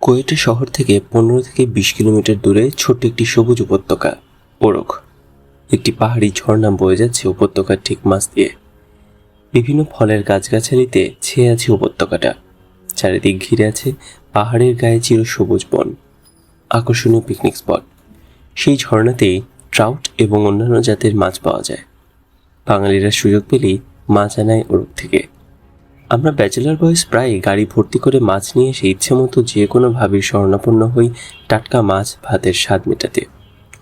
কোয়েটা শহর থেকে পনেরো থেকে বিশ কিলোমিটার দূরে ছোট্ট একটি সবুজ উপত্যকা ওরক একটি পাহাড়ি ঝর্ণা বয়ে যাচ্ছে উপত্যকার ঠিক মাছ দিয়ে। বিভিন্ন ফলের গাছগাছালিতে ছেয়ে আছে উপত্যকাটা। চারিদিক ঘিরে আছে পাহাড়ের গায়ে চির সবুজ বন। আকর্ষণীয় পিকনিক স্পট সেই ঝর্ণাতেই ট্রাউট এবং অন্যান্য জাতের মাছ পাওয়া যায়। বাঙালিরা সুযোগ পেলেই মাছ আনায় থেকে আমরা ব্যাচেলার বয়স প্রায় গাড়ি ভর্তি করে মাছ নিয়ে এসে ইচ্ছে মতো যে কোনো ভাবের স্বর্ণাপন্ন হই টাটকা মাছ ভাতের স্বাদ মেটাতে।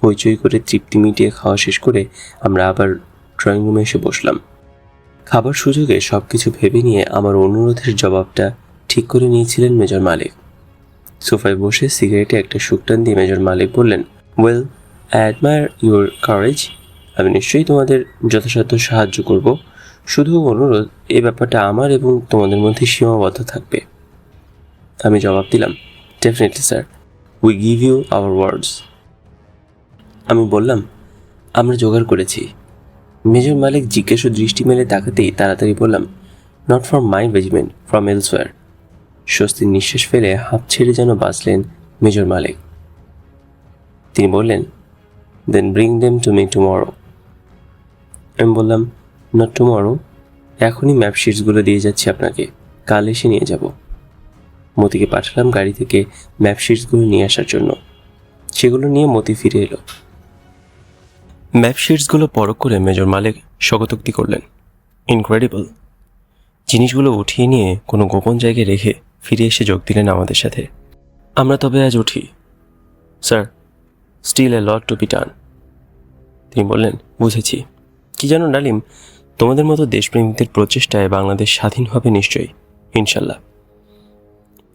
হইচই করে তৃপ্তি মিটিয়ে খাওয়া শেষ করে আমরা আবার ড্রয়িং রুমে এসে বসলাম। খাবার সুযোগে সব কিছু ভেবে নিয়ে আমার অনুরোধের জবাবটা ঠিক করে নিয়েছিলেন মেজর মালিক। সোফায় বসে সিগারেটে একটা শুকটান দিয়ে মেজর মালিক বললেন well I admire your courage আমি নিশ্চয়ই তোমাদের যথাসাধ্য সাহায্য করব। শুধু অনুরোধ, এই ব্যাপারটা আমার এবং তোমাদের মধ্যে সীমাবদ্ধ থাকবে। আমি জবাব দিলাম definitely sir we give you our words আমি বললাম, আমরা জোগাড় করেছি। মেজর মালিক জিজ্ঞাসু দৃষ্টি মেলে তাকাতেই তাড়াতাড়ি বললাম not from my regiment from elsewhere স্বস্তির নিঃশ্বাস ফেলে হাঁপ ছেড়ে যেন বাঁচলেন মেজর মালিক। তিনি বললেন then bring them to me tomorrow আমি বললাম নট টুমরো এখনই ম্যাপ শিটসগুলো দিয়ে যাচ্ছি আপনাকে। কাল এসে নিয়ে যাব। মতিকে পাঠালাম গাড়ি থেকে ম্যাপ শিটসগুলো নিয়ে আসার জন্য। সেগুলো নিয়ে মতি ফিরে এলো। ম্যাপ শিটসগুলো পরখ করে মেজর মালিক স্বগতোক্তি করলেন। ইনক্রেডিবল জিনিসগুলো উঠিয়ে নিয়ে কোনো গোপন জায়গায় রেখে ফিরে এসে যোগ দিলেন আমাদের সাথে। আমরা তবে আজ উঠি। Sir still a lot to be done তিনি বললেন, বুঝেছি। কি জানো ডালিম তোমাদের মতো দেশপ্রেমিকদের প্রচেষ্টায় বাংলাদেশ স্বাধীন হবে নিশ্চয়ই, ইনশাল্লাহ।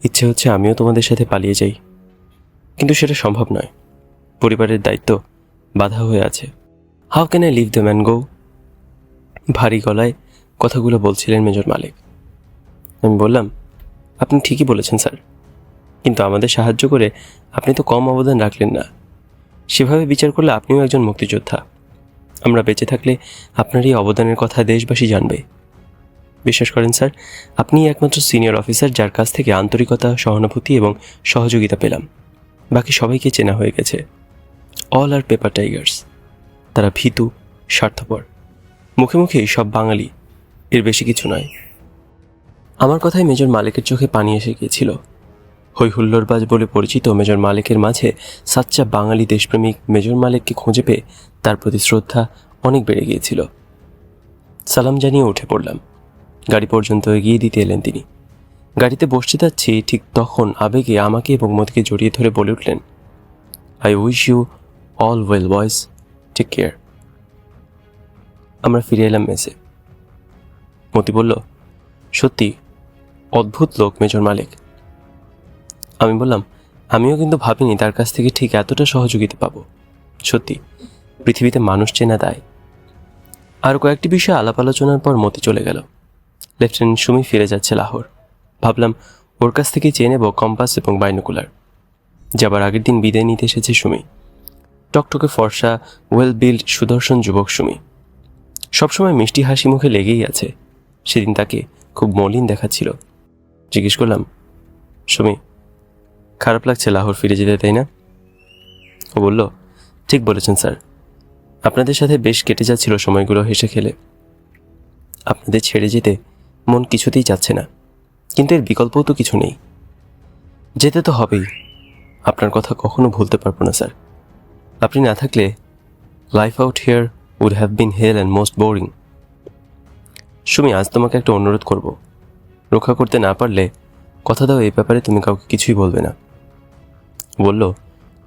ইচ্ছে হচ্ছে আমিও তোমাদের সাথে পালিয়ে যাই। কিন্তু সেটা সম্ভব নয়। পরিবারের দায়িত্ব বাধা হয়ে আছে। How can I leave the man go ভারী গলায় কথাগুলো বলছিলেন মেজর মালিক। আমি বললাম, আপনি ঠিকই বলেছেন, স্যার। কিন্তু আমাদের সাহায্য করে আপনি তো কম অবদান রাখলেন না। সেভাবে বিচার করলে আপনিও একজন মুক্তিযোদ্ধা। আমরা বেঁচে থাকলে আপনার এই অবদানের কথা দেশবাসী জানবে। বিশ্বাস করেন, স্যার, আপনি একমাত্র সিনিয়র অফিসার যার কাছ থেকে আন্তরিকতা, সহানুভূতি এবং সহযোগিতা পেলাম। বাকি সবাইকে চেনা হয়ে গেছে। All are paper tigers. তারা ভীতু, স্বার্থপর। মুখে মুখে সব বাঙালি। এর বেশি কিছু নয়। আমার কথায় মেজর মালিকের চোখে পানি এসে গিয়েছিল। হই হুল্লোড়বাজ বলে পরিচিত মেজর মালিকের মাঝে সাচ্চা বাঙালি দেশপ্রেমিক মেজর মালিককে খুঁজে পেয়ে তার প্রতি শ্রদ্ধা অনেক বেড়ে গিয়েছিল। সালাম জানিয়ে উঠে পড়লাম। গাড়ি পর্যন্ত এগিয়ে দিতে এলেন তিনি। গাড়িতে বসতে যাচ্ছি, ঠিক তখন আবেগে আমাকে এবং মতিকে জড়িয়ে ধরে বলে উঠলেন I wish you all well boys take care আমরা ফিরে এলাম মেসে। মতি বলল, সত্যি, অদ্ভুত লোক মেজর মালিক। আমি বললাম, আমিও কিন্তু ভাবিনি তার কাছ থেকে ঠিক এতটা সহযোগিতা পাবো। সত্যি, পৃথিবীতে মানুষ চেনা দায়। আর কয়েকটি বিষয়ে আলাপ আলোচনার পর মতি চলে গেল। লেফটেন্যান্ট সুমি ফিরে যাচ্ছে লাহোর। ভাবলাম, ওর কাছ থেকে চেয়ে নেব কম্পাস এবং বাইনোকুলার। যাবার আগের দিন বিদায় নিতে এসেছে সুমি। টকটকে ফর্সা ওয়েল বিল্ড সুদর্শন যুবক সুমি। সবসময় মিষ্টি হাসি মুখে লেগেই আছে। সেদিন তাকে খুব মলিন দেখাচ্ছিল। জিজ্ঞেস করলাম, সুমি খারাপ লাগছে লাহোর ফিরে যেতে, তাই না? ও বলল, ঠিক বলেছেন, স্যার। আপনাদের সাথে বেশ কেটে যাচ্ছিল সময়গুলো হেসে খেলে। আপনাদের ছেড়ে যেতে মন কিছুতেই যাচ্ছে না। কিন্তু এর বিকল্পও তো কিছু নেই। যেতে তো হবেই। আপনার কথা কখনো ভুলতে পারব না, স্যার। আপনি না থাকলে life out here would have been hell and most boring. Sumi, আজ তোমাকে একটা অনুরোধ করব। রক্ষা করতে না পারলে কথা দাও এই ব্যাপারে তুমি কাউকে কিছুই বলবে না। বলল,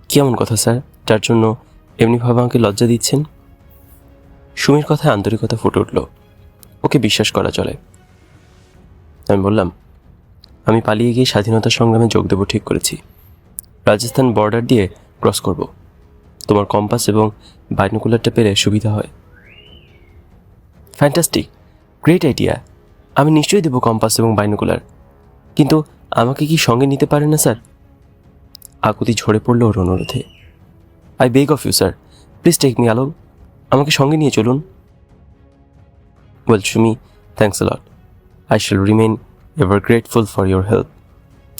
কেমন কথা, স্যার? যার জন্য এমনিভাবে আমাকে লজ্জা দিচ্ছেন? সুমির কথায় আন্তরিকতা ফুটে উঠল। ওকে বিশ্বাস করা চলে। আমি বললাম, আমি পালিয়ে গিয়ে স্বাধীনতা সংগ্রামে যোগ দেবো, ঠিক করেছি। রাজস্থান বর্ডার দিয়ে ক্রস করব। তোমার কম্পাস এবং বাইনোকুলারটা পেলে সুবিধা হয়। ফ্যান্টাস্টিক গ্রেট আইডিয়া আমি নিশ্চয়ই দেবো কম্পাস এবং বাইনোকুলার কিন্তু আমাকে কি সঙ্গে নিতে পারেন না, স্যার? আকুতি ঝরে পড়ল ওর অনুরোধে I beg of you sir please take me along আমাকে সঙ্গে নিয়ে চলুন। Well Sumi thanks lot I shall remain ever grateful for your help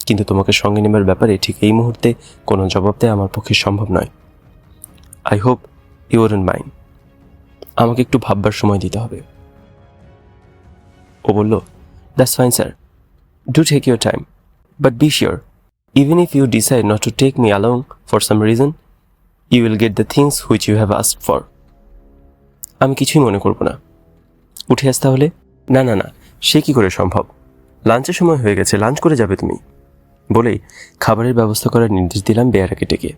কিন্তু তোমাকে সঙ্গে নেবার ব্যাপারে ঠিক এই মুহূর্তে কোনো জবাব দেওয়া আমার পক্ষে সম্ভব নয়। I hope you are mind আমাকে একটু ভাববার সময় দিতে হবে। ও বলল that's fine sir do take your time but be sure even if you decide not to take me along for some reason you will get the things which you have ask for আমি কিছুই মনে করব না। উঠে আস তাহলে। না না না, সে কি করে সম্ভব? লাঞ্চের সময় হয়ে গেছে, লাঞ্চ করে যাবে তুমি। বলেই খাবারের ব্যবস্থা করার নির্দেশ দিলাম বেয়ারাকে ডেকে।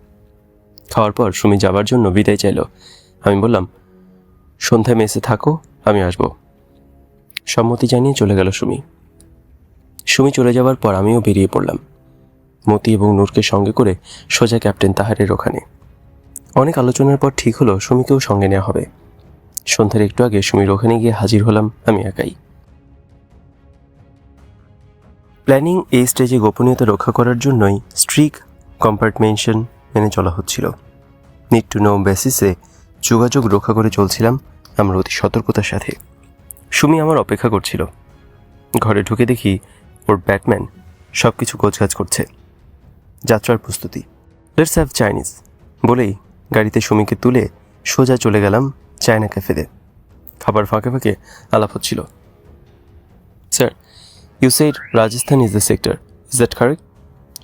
খাওয়ার পর সুমি যাবার জন্য বিদায় চাইল। আমি বললাম, সন্ধ্যায় মেসে থাকো, আমি আসব। সম্মতি জানিয়ে চলে গেল সুমি। সুমি চলে যাওয়ার পর আমিও বেরিয়ে পড়লাম। মতি এবং নূরকে সঙ্গে করে সোজা ক্যাপ্টেন তাহারের ওখানে। অনেক আলোচনার পর ঠিক হলো সুমিকেও সঙ্গে নেওয়া হবে। সন্ধ্যার একটু আগে সুমির ওখানে গিয়ে হাজির হলাম আমি একাই। প্ল্যানিং এই স্টেজে গোপনীয়তা রক্ষা করার জন্যই স্ট্রিক কম্পার্টমেন্টেশন মেনে চলা হচ্ছিল। নিড টু নো বেসিসে যোগাযোগ রক্ষা করে চলছিলাম আমরা অতি সতর্কতার সাথে। সুমি আমার অপেক্ষা করছিল। ঘরে ঢুকে দেখি ওর ব্যাটম্যান সব কিছু গোছগাছ করছে। যাত্রার প্রস্তুতি। লেটস হ্যাভ চাইনিজ বলেই গাড়িতে সুমিকে তুলে সোজা চলে গেলাম চায়না ক্যাফেতে। খাবার ফাঁকে ফাঁকে আলাপ হচ্ছিল। Sir you said Rajasthan is the sector is that correct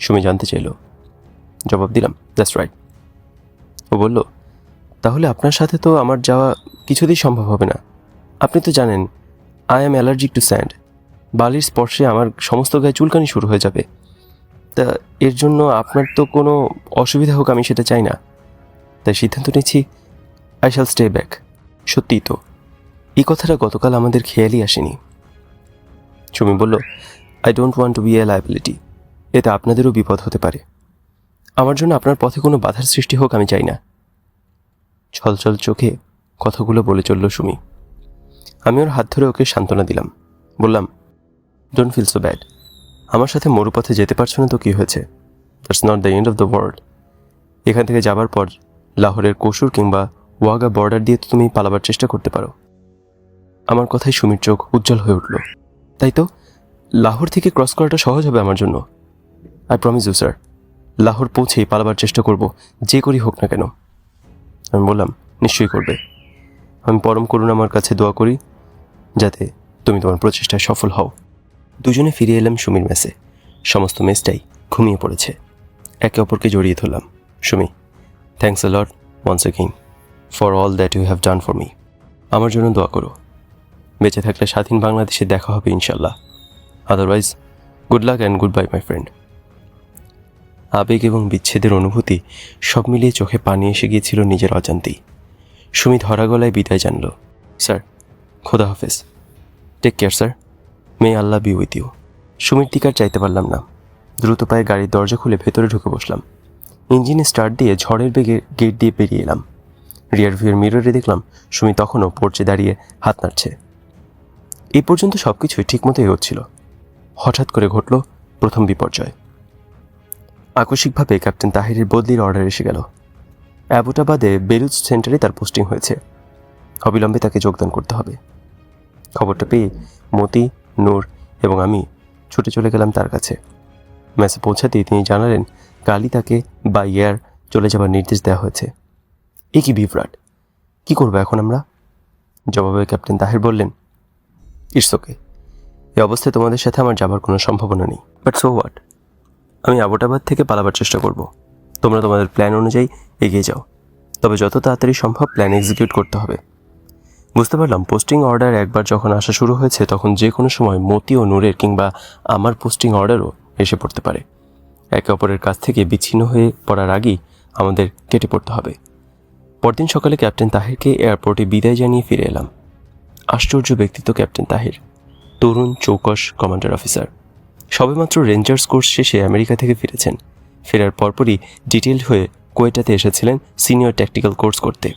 Sumi জানতে চাইল। জবাব দিলাম দ্যাটস রাইট ও বলল, তাহলে আপনার সাথে তো আমার যাওয়া কিছুতেই সম্ভব হবে না। আপনি তো জানেন I am allergic to sand বালির স্পর্শে আমার সমস্ত গায়ে চুলকানি শুরু হয়ে যাবে। তা এর জন্য আপনার তো কোনো অসুবিধা হোক, আমি সেটা চাই না। তাই সিদ্ধান্ত নিচ্ছি আই শ্যাল স্টে ব্যাক সত্যিই তো। এই কথাটা গতকাল আমাদের খেয়ালই আসেনি। সুমি বলল I don't want to be a liability এতে আপনাদেরও বিপদ হতে পারে। আমার জন্য আপনার পথে কোনো বাধার সৃষ্টি হোক, আমি চাই না। ছলছল চোখে কথাগুলো বলে চলল সুমি। আমি ওর হাত ধরে ওকে সান্ত্বনা দিলাম। বললাম ডোন্ট ফিল সো ব্যাড আমার সাথে মরুপথে যেতে পারছ না তো কী হয়েছে? That's not the end of the world এখান থেকে যাবার পর লাহোরের কসুর কিংবা ওয়াগা বর্ডার দিয়ে তো তুমি পালাবার চেষ্টা করতে পারো। আমার কথায় সুমির চোখ উজ্জ্বল হয়ে উঠল। তাই তো? লাহোর থেকে ক্রস করাটা সহজ হবে আমার জন্য? I promise you sir Lahore পৌঁছেই পালাবার চেষ্টা করব, যে করি হোক না কেন। আমি বললাম, নিশ্চয়ই করবে। আমি পরম করুন আমার কাছে দোয়া করি, যাতে তুমি তোমার প্রচেষ্টায় সফল হও। দুজনে ফিরে এলাম সুমির মেসে। সমস্ত মেসটাই ঘুমিয়ে পড়েছে। একে অপরকে জড়িয়ে ধরলাম। Sumi thanks a lot once again for all that you have done for me আমার জন্য দোয়া করো। বেঁচে থাকলে স্বাধীন বাংলাদেশে দেখা হবে ইনশাল্লাহ otherwise good luck and good bye my friend আবেগ এবং বিচ্ছেদের অনুভূতি সব মিলিয়ে চোখে পানি এসে গিয়েছিল নিজের অজান্তেই। সুমি ধরা গলায় বিদায় জানল। স্যার, খোদা হাফেজ। Take care sir may Allah be with you সুমির টিকার চাইতে পারলাম না। দ্রুত পায়ে গাড়ির দরজা খুলে ভেতরে ঢুকে বসলাম। ইঞ্জিনে স্টার্ট দিয়ে ঝড়ের বেগে গেট দিয়ে বেরিয়ে এলাম। রিয়ার ভিউর মিররে দেখলাম, সুমি তখনও পড়ছে দাঁড়িয়ে হাত নাড়ছে। এই পর্যন্ত সব কিছুই ঠিকমতো এগোচ্ছিল হঠাৎ করে ঘটল প্রথম বিপর্যয়। আকস্মিকভাবে ক্যাপ্টেন তাহিরের বদলির অর্ডার এসে গেল। অ্যাবোটাবাদে বেলুচ সেন্টারে তার পোস্টিং হয়েছে। অবিলম্বে তাকে যোগদান করতে হবে। খবরটা পেয়ে মতি নূর এবং আমি ছুটে চলে গেলাম তার কাছে। ম্যাচে পৌঁছাতেই তিনি জানালেন, কালই তাকে বা ইয়ার চলে যাবার নির্দেশ দেওয়া হয়েছে। এ কি বিভ্রাট! কি করব এখন আমরা? জবাবে ক্যাপ্টেন তাহির বললেন, ইটস এই অবস্থায় তোমাদের সাথে আমার যাবার কোনো সম্ভাবনা নেই। But so what? আমি আবোটাবাদ থেকে পালাবার চেষ্টা করব। তোমরা তোমাদের প্ল্যান অনুযায়ী এগিয়ে যাও। তবে যত তাড়াতাড়ি সম্ভব প্ল্যান এক্সিকিউট করতে হবে। বুঝতে পারলাম। পোস্টিং অর্ডার একবার যখন আসা শুরু হয়েছে, তখন যে কোনো সময় মতি ও নূরের কিংবা আমার পোস্টিং অর্ডারও এসে পড়তে পারে। একে অপরের কাছ থেকে বিচ্ছিন্ন হয়ে পড়ার আগেই আমাদের কেটে পড়তে হবে। পরদিন সকালে ক্যাপ্টেন তাহিরকে এয়ারপোর্টে বিদায় জানিয়ে ফিরে এলাম। আশ্চর্য ব্যক্তিত্ব ক্যাপ্টেন তাহির। তরুণ চৌকস, কমান্ডার অফিসার। সবেমাত্র রেঞ্জার্স কোর্স শেষে আমেরিকা থেকে ফিরেছেন। ফেরার পরপরই ডিটেলড হয়ে কোয়েটাতে এসেছিলেন সিনিয়র ট্যাকটিক্যাল কোর্স করতে।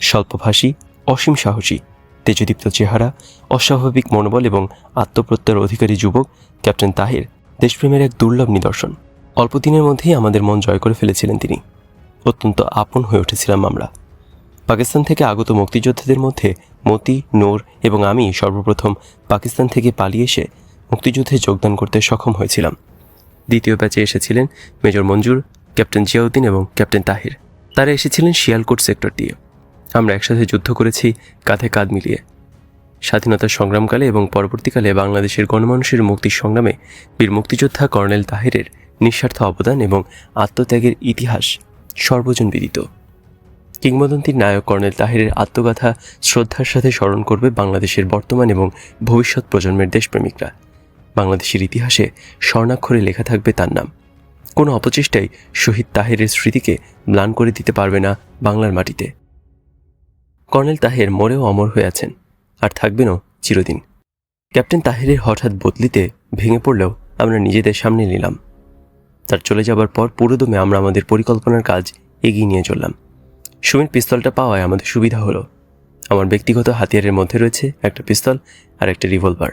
স্বল্পভাষী অসীম সাহসী। তেজদীপ্ত চেহারা, অস্বাভাবিক মনোবল এবং আত্মপ্রত্যয়ের অধিকারী যুবক ক্যাপ্টেন তাহির দেশপ্রেমের এক দুর্লভ নিদর্শন। অল্প দিনের মধ্যেই আমাদের মন জয় করে ফেলেছিলেন তিনি। অত্যন্ত আপন হয়ে উঠেছিলাম আমরা। পাকিস্তান থেকে আগত মুক্তিযোদ্ধাদের মধ্যে মতি, নোর এবং আমি সর্বপ্রথম পাকিস্তান থেকে পালিয়ে এসে মুক্তিযুদ্ধে যোগদান করতে সক্ষম হয়েছিলাম। দ্বিতীয় ব্যাচে এসেছিলেন মেজর মঞ্জুর, ক্যাপ্টেন জিয়াউদ্দিন এবং ক্যাপ্টেন তাহির। তারা এসেছিলেন শিয়ালকোট সেক্টর দিয়ে। আমরা একসাথে যুদ্ধ করেছি কাঁধে কাঁধ মিলিয়ে। স্বাধীনতার সংগ্রামকালে এবং পরবর্তীকালে বাংলাদেশের গণমানুষের মুক্তির সংগ্রামে বীর মুক্তিযোদ্ধা কর্নেল তাহিরের নিঃস্বার্থ অবদান এবং আত্মত্যাগের ইতিহাস সর্বজন বিদিত। কিংবদন্তির নায়ক কর্নেল তাহিরের আত্মগাথা শ্রদ্ধার সাথে স্মরণ করবে বাংলাদেশের বর্তমান এবং ভবিষ্যৎ প্রজন্মের দেশপ্রেমিকরা। বাংলাদেশের ইতিহাসে স্বর্ণাক্ষরে লেখা থাকবে তার নাম। কোনো অপচেষ্টাই শহীদ তাহেরের স্মৃতিকে ম্লান করে দিতে পারবে না বাংলার মাটিতে। কর্নেল তাহের মরেও অমর হয়ে আছেন, আর থাকবেনও চিরদিন। ক্যাপ্টেন তাহেরের হঠাৎ বদলিতে ভেঙে পড়লেও আমরা নিজেদের সামনে নিলাম। তার চলে যাবার পর পুরোদমে আমরা আমাদের পরিকল্পনার কাজ এগিয়ে নিয়ে চললাম। সুমির পিস্তলটা পাওয়ায় আমাদের সুবিধা হলো। আমার ব্যক্তিগত হাতিয়ারের মধ্যে রয়েছে একটা পিস্তল আর একটা রিভলভার।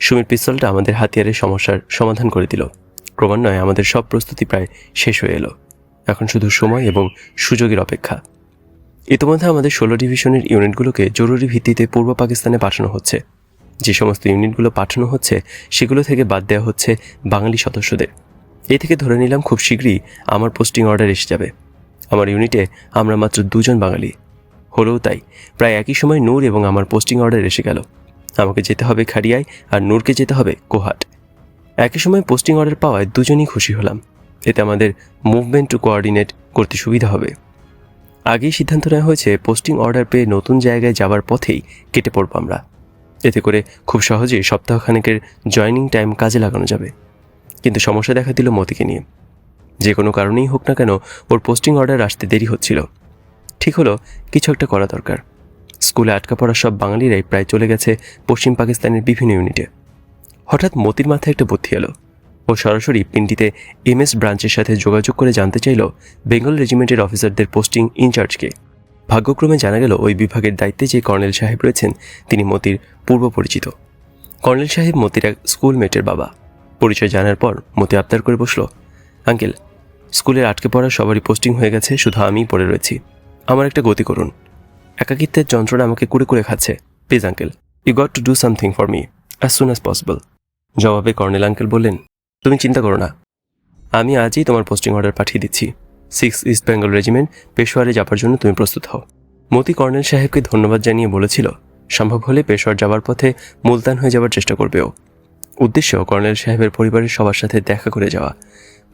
সুমির পিস্তলটা আমাদের হাতিয়ারের সমস্যার সমাধান করে দিল। ক্রমান্বয়ে আমাদের সব প্রস্তুতি প্রায় শেষ হয়ে এলো। এখন শুধু সময় এবং সুযোগের অপেক্ষা। ইতিমধ্যে আমাদের ষোলো ডিভিশনের ইউনিটগুলোকে জরুরি ভিত্তিতে পূর্ব পাকিস্তানে পাঠানো হচ্ছে। যে সমস্ত ইউনিটগুলো পাঠানো হচ্ছে, সেগুলো থেকে বাদ দেওয়া হচ্ছে বাঙালি সদস্যদের। এ থেকে ধরে নিলাম খুব শীঘ্রই আমার পোস্টিং অর্ডার এসে যাবে। আমার ইউনিটে আমরা মাত্র দুজন বাঙালি। হলেও তাই, প্রায় একই সময় নূর এবং আমার পোস্টিং অর্ডার এসে গেল। আমাকে যেতে হবে খাড়িয়ায় আর নূরকে যেতে হবে কোহাট। একই সময় পোস্টিং অর্ডার পাওয়ায় দুজনই খুশি হলাম। এতে আমাদের মুভমেন্ট টু কোঅর্ডিনেট করতে সুবিধা হবে। আগেই সিদ্ধান্ত নেওয়া হয়েছে পোস্টিং অর্ডার পেয়ে নতুন জায়গায় যাবার পথেই কেটে পড়ব আমরা। এতে করে খুব সহজেই সপ্তাহখানেকের জয়নিং টাইম কাজে লাগানো যাবে। কিন্তু সমস্যা দেখা দিল মতিকে নিয়ে। যে কোনো কারণেই হোক না কেন, ওর পোস্টিং অর্ডার আসতে দেরি হচ্ছিল। ঠিক হলো, কিছু একটা করা দরকার। স্কুলে আটকা পড়া সব বাঙালিরাই প্রায় চলে গেছে পশ্চিম পাকিস্তানের বিভিন্ন ইউনিটে হঠাৎ মতির মাথায় একটা বুদ্ধি এলো। ও সরাসরি পিন্ডিতে এমএস ব্রাঞ্চের সাথে যোগাযোগ করে জানতে চাইল বেঙ্গল রেজিমেন্টের অফিসারদের পোস্টিং ইনচার্জকে। ভাগ্যক্রমে জানা গেল ওই বিভাগের দায়িত্বে যে কর্নেল সাহেব রয়েছেন, তিনি মতির পূর্ব পরিচিত। কর্নেল সাহেব মতির এক স্কুলমেটের বাবা। পরিচয় জানার পর মতি আবদার করে বসল, আঙ্কেল, স্কুলের আটকে পড়া সবারই পোস্টিং হয়ে গেছে, শুধু আমিই পড়ে রয়েছি। আমার একটা গতি করুন। একাকিত্বের যন্ত্রণা আমাকে কুড়ে কুড়ে খাচ্ছে। Please, uncle, you got to do something for me, as soon as possible. জবাবে কর্নেল আঙ্কেল বললেন তুমি চিন্তা করো না। আমি আজই তোমার পোস্টিং অর্ডার পাঠিয়ে দিচ্ছি। সিক্স ইস্ট বেঙ্গল রেজিমেন্ট পেশোয়ারে যাবার জন্য তুমি প্রস্তুত হও। মতি কর্নেল সাহেবকে ধন্যবাদ জানিয়ে বলেছিল, সম্ভব হলে পেশোয়ার যাবার পথে মুলতান হয়ে যাবার চেষ্টা করবে ও। উদ্দেশ্য কর্নেল সাহেবের পরিবারের সবার সাথে দেখা করে যাওয়া।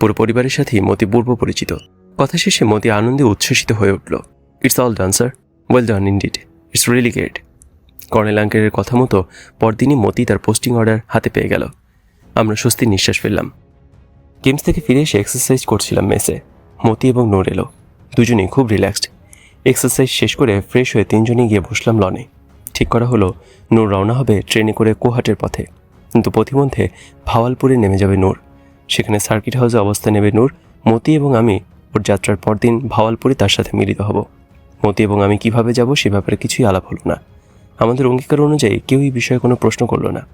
পুরো পরিবারের সাথেই মতি পূর্ব পরিচিত। কথা শেষে মতি আনন্দে উচ্ছ্বসিত হয়ে উঠল it's all done sir well done indeed it's really great colonel আঙ্কেলের কথা মতো পরদিনই মতি তার পোস্টিং অর্ডার হাতে পেয়ে গেল। আমরা স্বস্তির নিঃশ্বাস ফেললাম। গেমস থেকে ফিরে এসে এক্সারসাইজ করছিলাম মেসে। মতি এবং নোর এলো। দুজনেই খুব রিল্যাক্সড এক্সারসাইজ শেষ করে ফ্রেশ হয়ে তিনজনেই গিয়ে বসলাম লনে ঠিক করা হলো, নূর রওনা হবে ট্রেনে করে কোহাটের পথে। কিন্তু পথিমধ্যে ভাওয়ালপুরে নেমে যাবে নূর। সেখানে সার্কিট হাউসে অবস্থা নেবে নূর, মতি এবং আমি। ওর যাত্রার পরদিন ভাওয়ালপুরে তার সাথে মিলিত হব। মতি এবং আমি কীভাবে যাব সে ব্যাপারে কিছুই আলাপ হলো না। আমাদের অঙ্গীকার অনুযায়ী কেউ এই বিষয়ে কোনো প্রশ্ন করল না।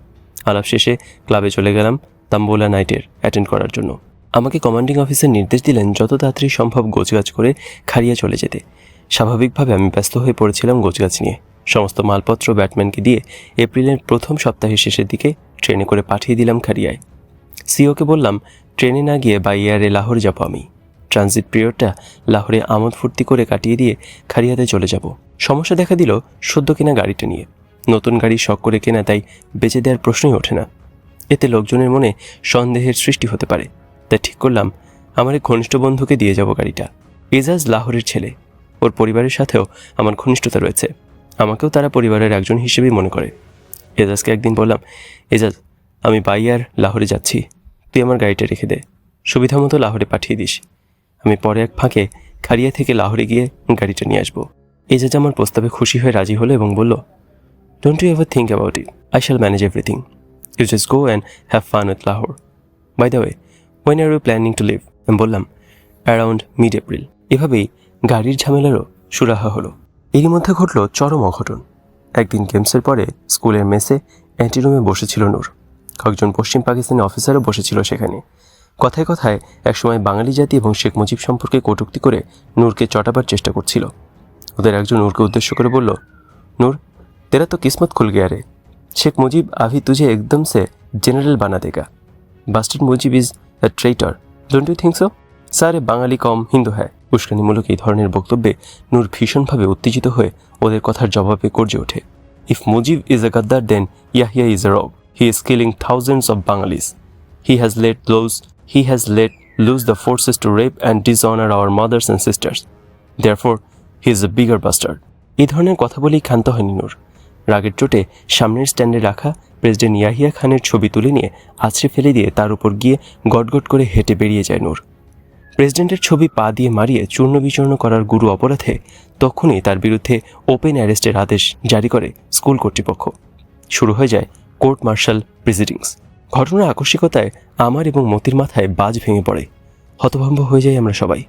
আলাপ শেষে ক্লাবে চলে গেলাম তাম্বোলা নাইটের অ্যাটেন্ড করার জন্য। আমাকে কমান্ডিং অফিসার নির্দেশ দিলেন যত তাড়াতাড়ি সম্ভব গোছগাছ করে খারিয়া চলে যেতে। স্বাভাবিকভাবে আমি ব্যস্ত হয়ে পড়েছিলাম গোছগাছ নিয়ে। সমস্ত মালপত্র ব্যাটম্যানকে দিয়ে এপ্রিলের প্রথম সপ্তাহের শেষের দিকে ট্রেনে করে পাঠিয়ে দিলাম খারিয়ায় সিওকে বললাম, ট্রেনে না গিয়ে বাই এয়ারে লাহোর যাব আমি। ট্রানজিট পিরিয়ডটা লাহোরে আমোদ ফুর্তি করে কাটিয়ে দিয়ে খারিয়াতে চলে যাব। সমস্যা দেখা দিল সদ্য কিনা গাড়িটা নিয়ে। নতুন গাড়ি শখ করে কেনা তাই বেঁচে দেওয়ার প্রশ্নই ওঠে না। এতে লোকজনের মনে সন্দেহের সৃষ্টি হতে পারে। তাই ঠিক করলাম, আমার এক ঘনিষ্ঠ বন্ধুকে দিয়ে যাব গাড়িটা। এজাজ লাহোরের ছেলে। ওর পরিবারের সাথেও আমার ঘনিষ্ঠতা রয়েছে। আমাকেও তারা পরিবারের একজন হিসেবেই মনে করে। এজাজকে একদিন বললাম, এজাজ, আমি বাইয়ার লাহোরে যাচ্ছি। তুই আমার গাড়িটা রেখে দে। সুবিধা মতো লাহোরে পাঠিয়ে দিস। আমি পরে এক ফাঁকে খাড়িয়া থেকে লাহোরে গিয়ে গাড়িটা নিয়ে আসব। এজাজ আমার প্রস্তাবে খুশি হয়ে রাজি হলো এবং বলল don't you ever think about it I shall manage everything you just go and have fun with Lahore by the way when are you planning to leave আমি বললাম অ্যারাউন্ড মিড এপ্রিল এভাবেই গাড়ির ঝামেলারও সুরাহা হলো। এরই মধ্যে ঘটল চরম অঘটন। একদিন গেমসের পরে স্কুলের মেসে অ্যান্টিরুমে বসেছিল নূর। কয়েকজন পশ্চিম পাকিস্তানি অফিসারও বসেছিল সেখানে। কথায় কথায় একসময় বাঙালি জাতি এবং শেখ মুজিব সম্পর্কে কটূক্তি করে নূরকে চটাবার চেষ্টা করছিল। ওদের একজন নূরকে উদ্দেশ্য করে বলল, নূর তেরা তো কিসমত খুল গিয়া রে शेख मुजीब अभी तुझे एकदम से जनरल बना देगा bastard Mujib is a traitor. Don't you think so? Sir এ বাঙালি কম হিন্দু হ্যায় উস্কানিমূলক এই ধরনের বক্তব্যে নূর ভীষণভাবে উত্তেজিত হয়ে ওদের কথার জবাবে গর্জে ওঠে if Mujib is a গাদ্দার then Yahya is a রব he is killing thousands of Bengalis he has let loose he has let loose the forces to rape and dishonour our mothers and sisters therefore he is a bigger bastard এই ধরনের কথা বলেই ক্ষান্ত হয়নি নূর রাগের চোটে সামনের স্ট্যান্ডে রাখা প্রেসিডেন্ট ইয়াহিয়া খানের ছবি তুলে নিয়ে আছড়ে ফেলে দিয়ে তার উপর গিয়ে গটগট করে হেঁটে বেরিয়ে যায় নূর। প্রেসিডেন্টের ছবি পা দিয়ে মারিয়ে চূর্ণ বিচূর্ণ করার গুরু অপরাধে তখনই তার বিরুদ্ধে ওপেন অ্যারেস্টের আদেশ জারি করে স্কুল কর্তৃপক্ষ। শুরু হয়ে যায় কোর্ট মার্শাল প্রেসিডিংস। ঘটনার আকস্মিকতায় আমার এবং মতির মাথায় বাজ ভেঙে পড়ে। হতভম্ব হয়ে যাই আমরা সবাই।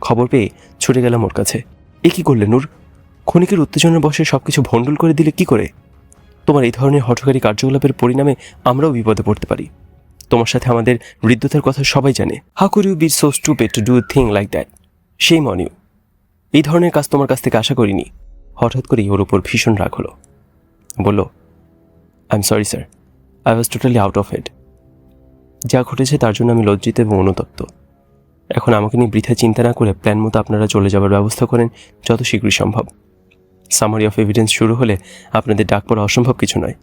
খবর পেয়ে ছুটে গেলাম ওর কাছে। এ কি করলে নূর? ক্ষণিকের উত্তেজনার বসে সব কিছু ভণ্ডুল করে দিলে কি করে? তোমার এই ধরনের হঠকারী কার্যকলাপের পরিণামে আমরাও বিপদে পড়তে পারি। তোমার সাথে আমাদের হৃদ্যতার কথা সবাই জানে। How could you be so stupid to do thing like that সেই মন ইউ এই ধরনের কাজ তোমার কাছ থেকে আশা করিনি। হঠাৎ করেই ওর উপর ভীষণ রাগ হলো। বলল I am sorry sir I was totally out of head যা ঘটেছে তার জন্য আমি লজ্জিত এবং অনুতপ্ত। এখন আমাকে নিয়ে বৃথা চিন্তা না করে প্ল্যান মতো আপনারা চলে যাবার ব্যবস্থা করেন যত শীঘ্রই সম্ভব। সামারি অফ এভিডেন্স শুরু হলে আপনাদের ডাক পড়া অসম্ভব কিছু নয়।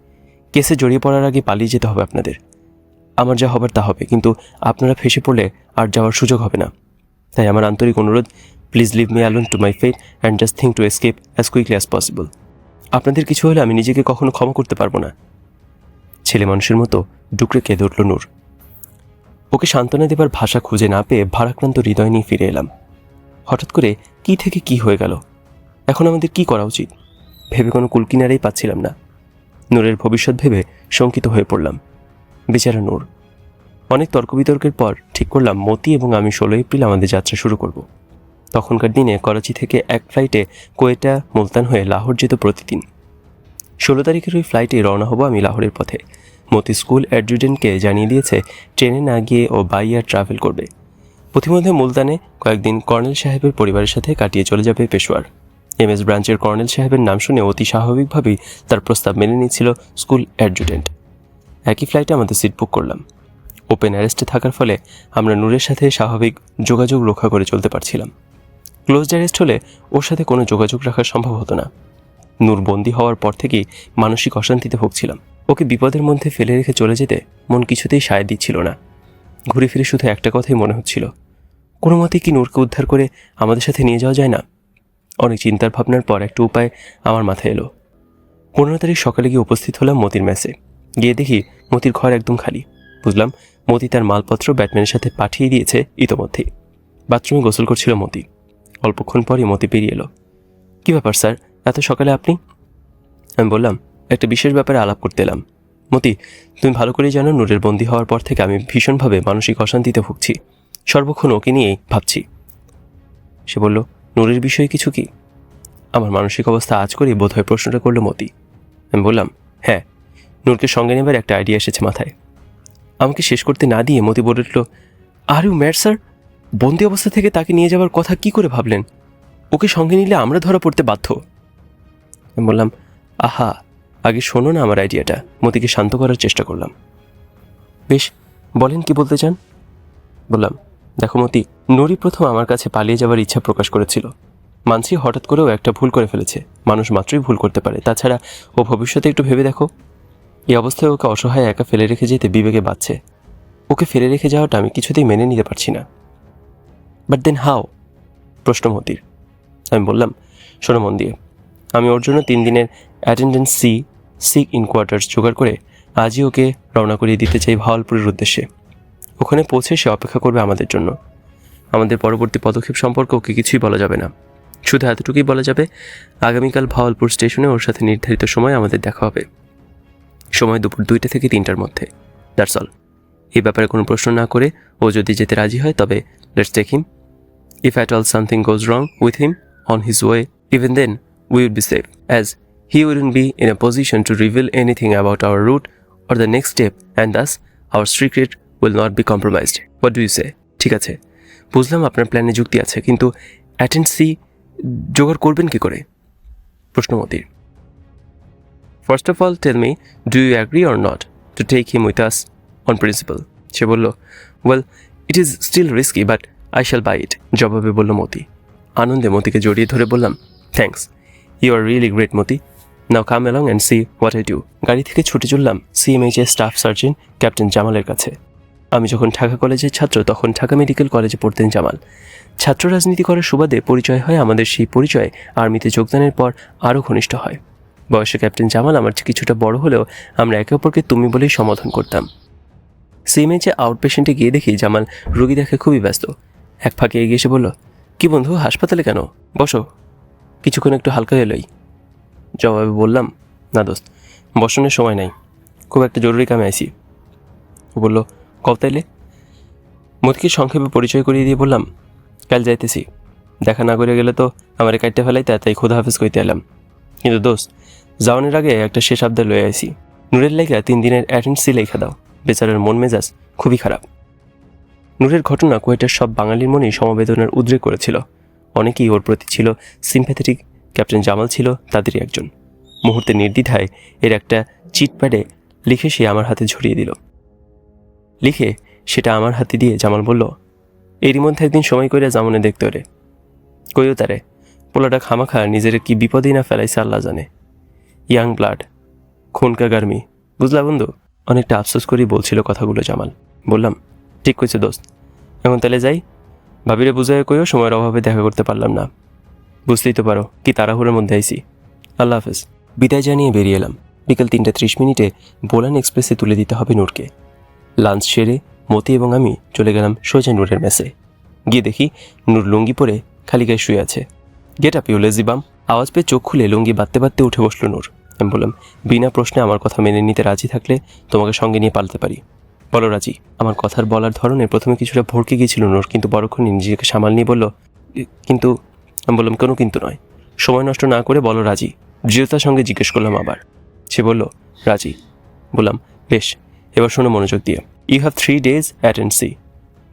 কেসে জড়িয়ে পড়ার আগে পালিয়ে যেতে হবে আপনাদের। আমার যা হবার তা হবে, কিন্তু আপনারা ফেসে পড়লে আর যাওয়ার সুযোগ হবে না। তাই আমার আন্তরিক অনুরোধ please leave me alone to my fate and just think to escape as quickly as possible আপনাদের কিছু হলে আমি নিজেকে কখনো ক্ষমা করতে পারব না। ছেলে মানুষের মতো ডুকরে কেঁদে উঠল নূর। ওকে সান্ত্বনা দেবার ভাষা খুঁজে না পেয়ে ভারাক্রান্ত হৃদয় নিয়ে ফিরে এলাম। হঠাৎ করে কি থেকে কি হয়ে গেল? এখন আমাদের কি করা উচিত? ভেবে কোনো কুলকিনারেই পাচ্ছিলাম না। নূরের ভবিষ্যৎ ভেবে শঙ্কিত হয়ে পড়লাম। বেচারা নূর, অনেক তর্ক বিতর্কের পর ঠিক করলাম মতি এবং আমি ষোলো এপ্রিল আমাদের যাত্রা শুরু করব। তখনকার দিনে করাচি থেকে এক ফ্লাইটে কোয়েটা, মুলতান হয়ে লাহোর যেত প্রতিদিন। ষোলো তারিখের ওই ফ্লাইটে রওনা হব আমি লাহোরের পথে। মতি স্কুল অ্যাডজুডেন্টকে জানিয়ে দিয়েছে, ট্রেনে না গিয়ে ও বাই এয়ার ট্রাভেল করবে। প্রতিমধ্যে মুলতানে কয়েকদিন কর্নেল সাহেবের পরিবারের সাথে কাটিয়ে চলে যাবে পেশোয়ার। এম এস ব্রাঞ্চের কর্নেল সাহেবের নাম শুনে অতি স্বাভাবিকভাবেই তার প্রস্তাব মেনে নিয়েছিল স্কুল অ্যাডজুডেন্ট একই ফ্লাইটে আমাদের সিট বুক করলাম। ওপেন অ্যারেস্টে থাকার ফলে আমরা নূরের সাথে স্বাভাবিক যোগাযোগ রক্ষা করে চলতে পারছিলাম। ক্লোজ অ্যারেস্ট হলে ওর সাথে কোনো যোগাযোগ রাখা সম্ভব হতো না। নূর বন্দি হওয়ার পর থেকেই মানসিক অশান্তিতে ভুগছিলাম। ওকে বিপদের মধ্যে ফেলে রেখে চলে যেতে মন কিছুতেই সায় দিচ্ছিল না। ঘুরে ফিরে শুধু একটা কথাই মনে হচ্ছিল। কোনো মতে কি নূরকে উদ্ধার করে আমাদের সাথে নিয়ে যাওয়া যায় না? অনেক চিন্তার ভাবনার পর একটা উপায় আমার মাথায় এলো। পনেরো তারিখ সকালে গিয়ে উপস্থিত হলাম মতির ম্যাচে গিয়ে দেখি মতির ঘর একদম খালি। বুঝলাম মতি তার মালপত্র ব্যাটম্যানের সাথে পাঠিয়ে দিয়েছে ইতোমধ্যেই। বাথরুমে গোসল করছিল মতি। অল্পক্ষণ পরই মতি পেরিয়ে এলো। কী ব্যাপার স্যার, এত সকালে আপনি? আমি বললাম, একটা বিশেষ ব্যাপারে আলাপ করতে এলাম। মতি, তুমি ভালো করেই জানো নূরের বন্দী হওয়ার পর থেকে আমি ভীষণভাবে মানসিক অশান্তিতে ভুগছি। সর্বক্ষণ ওকে নিয়েই ভাবছি। সে বলল নূরের বিষয়ে কিছু কি? আমার মানসিক অবস্থা আজ করেই বোধহয় প্রশ্নটা করল মতি। আমি বললাম হ্যাঁ নূরকে সঙ্গে নেবার একটা আইডিয়া এসেছে মাথায়। আমাকে শেষ করতে না দিয়ে মতি বলে উঠল আর ইউ ম্যাট স্যার বন্দি অবস্থা থেকে তাকে নিয়ে যাওয়ার কথা কি করে ভাবলেন? ওকে সঙ্গে নিলে আমরা ধরা পড়তে বাধ্য। আমি বললাম, আহা, আগে শোনো না আমার আইডিয়াটা মতিকে শান্ত করার চেষ্টা করলাম। বেশ, বলেন কি বলতে চান? বললাম দেখো মতি, নুরি প্রথম আমার কাছে পালিয়ে যাওয়ার ইচ্ছা প্রকাশ করেছিল। মানসি হঠাৎ করেও একটা ভুল করে ফেলেছে। মানুষ মাত্রই ভুল করতে পারে। তাছাড়া ও ভবিষ্যতে একটু ভেবে দেখো। এই অবস্থায় ওকে অসহায় একা ফেলে রেখে যেতে বিবেকে বাঁচছে ওকে ফেলে রেখে যাওয়াটা আমি কিছুতেই মেনে নিতে পারছি না। বাট দেন হাও প্রশ্ন মতির। আমি বললাম, শোনো মন দিয়ে, আমি ওর জন্য তিন দিনের attendance C sick in quarters জোগাড় করে আজই ওকে রওনা করিয়ে দিতে চাই ভাওয়ালপুরের উদ্দেশ্যে। ওখানে পৌঁছে সে অপেক্ষা করবে আমাদের জন্য। আমাদের পরবর্তী পদক্ষেপ সম্পর্কে ওকে কিছুই বলা যাবে না। শুধু এতটুকুই বলা যাবে, আগামীকাল ভাওয়ালপুর স্টেশনে ওর সাথে নির্ধারিত সময় আমাদের দেখা হবে। সময় দুপুর দুইটা থেকে তিনটার মধ্যে। দ্যাটস অল এই ব্যাপারে কোনো প্রশ্ন না করে ও যদি যেতে রাজি হয়, তবে let's take him if at all something goes wrong with him on his way even then we would be safe as he wouldn't be in a position to reveal anything about our route or the next step and thus our secret will not be compromised what do you say ঠিক আছে। বুঝলাম আপনার প্ল্যানে যুক্তি আছে, কিন্তু অ্যাটেন্সি জোগাড় করবেন কি করে? প্রশ্নমতির first of all tell me do you agree or not to take him with us on principle সে বলল well it is still risky but I shall buy it জবাবে বলল মতি। আনন্দে মতিকে জড়িয়ে ধরে বললাম thanks you are really great Moti. Now come along and see what I do গাড়ি থেকে ছুটে চললাম সিএমএইচ এর স্টাফ সার্জেন্ট ক্যাপ্টেন জামালের কাছে। আমি যখন ঢাকা কলেজের ছাত্র, তখন ঢাকা মেডিকেল কলেজে পড়তেন জামাল। ছাত্র রাজনীতি করার সুবাদে পরিচয় হয় আমাদের সেই পরিচয়, আর্মিতে যোগদানের পর আরও ঘনিষ্ঠ হয়। বয়সে ক্যাপ্টেন জামাল আমার চেয়ে কিছুটা বড় হলেও আমরা একে অপরকে তুমি বলেই সম্বোধন করতাম। সিএমএইচে আউট পেশেন্টে গিয়ে দেখি জামাল রোগী দেখে খুবই ব্যস্ত। এক ফাঁকে এগিয়ে এসে বলল, কি বন্ধু, হাসপাতালে কেন? বসো। কিছুক্ষণ একটু হালকা এলোই জবাবে বললাম, না দোস্ত, বসনের সময় নাই। খুব একটা জরুরি কামে আইছি। ও বলল কব তাইলে? মতিকে সংক্ষেপে পরিচয় করিয়ে দিয়ে বললাম, কাল যাইতেছি। দেখা না করে গেলে তো আমার কাটতে ফেলাইতে, তাই খুদা হাফিজ কইতে এলাম। কিন্তু দোস্ত, যাওয়ানোর আগে একটা শেষ আবদার লয়ে আইছি। নূরের লেখা তিন দিনের অ্যাটেন্সি লেখা দাও। বেচারার মন মেজাজ খুবই খারাপ। নূরের ঘটনা কুয়েটার সব বাঙালির মনেই সমবেদনার উদ্রেক করেছিল। অনেকেই ওর প্রতি ছিল সিম্প্যাথেটিক ক্যাপ্টেন জামাল ছিল তাদেরই একজন। মুহূর্তে নির্দ্বিধায় এর একটা চিটপ্যাডে লিখে সে আমার হাতে ঝরিয়ে দিল। লিখে সেটা আমার হাতে দিয়ে জামাল বলল, এরই মধ্যে একদিন সময় করে জামনে দেখতে ওরে। কইও তারে, পোলাটা খামাখা নিজের কি বিপদেই না ফেলাইছে আল্লাহ জানে। ইয়াং ব্লাড, খুনকা গার্মি, বুঝলা বন্ধু? অনেকটা আফসোস করেই বলছিল কথাগুলো জামাল। বললাম, ঠিক কইছে দোস্ত। এখন তাহলে যাই। ভাবিরে বুঝাই কইও সময়ের অভাবে দেখা করতে পারলাম না। বুঝতেই তো পারো, কি তাড়াহুড়োর মধ্যে আইছি। আল্লাহ হাফেজ। বিদায় জানিয়ে বেরিয়ে এলাম। বিকেল তিনটা ত্রিশ মিনিটে বোলান এক্সপ্রেসে তুলে দিতে হবে নূরকে। লাঞ্চ সেরে মতি এবং আমি চলে গেলাম সোজা নূরের মেসে। গিয়ে দেখি নূর লুঙ্গি পরে খালি গায়ে শুয়ে আছে। গেট আপ ইউ লেজিবাম আওয়াজ পেয়ে চোখ খুলে লুঙ্গি বাঁধতে বাঁধতে উঠে বসল নূর। আমি বললাম, বিনা প্রশ্নে আমার কথা মেনে নিতে রাজি থাকলে তোমাকে সঙ্গে নিয়ে পালতে পারি। বলো রাজি, আমার কথার বলার ধরনে প্রথমে কিছুটা ভরকে গিয়েছিল নূর, কিন্তু বড়ক্ষণই নিজেকে সামাল নিয়ে বলল কিন্তু আমি বললাম, কোনো কিন্তু নয়। সময় নষ্ট না করে বলো রাজি। দৃঢ়তার সঙ্গে জিজ্ঞেস করলাম আবার। সে বলল, রাজি। বললাম, বেশ এবার শোনো মনোযোগ দিয়ে। You have three days at end C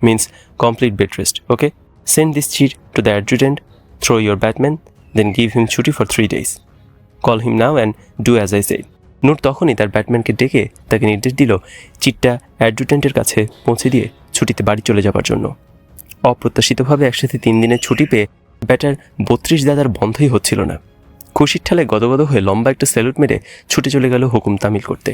means complete bed rest okay send this chit to the adjutant through your batman then give him ছুটি for three days call him now and do as I say Noor তখনই তার ব্যাটম্যানকে ডেকে তাকে নির্দেশ দিল চিটটা অ্যাডজুটেন্টের কাছে পৌঁছে দিয়ে ছুটিতে বাড়ি চলে যাবার জন্য। অপ্রত্যাশিতভাবে একসাথে তিন দিনের ছুটি পেয়ে ব্যাটার বত্রিশ দাদার বন্ধই হচ্ছিল না। খুশির ঠালে গদগদ হয়ে লম্বা একটা স্যালুট মেরে ছুটে চলে গেল হুকুম তামিল করতে।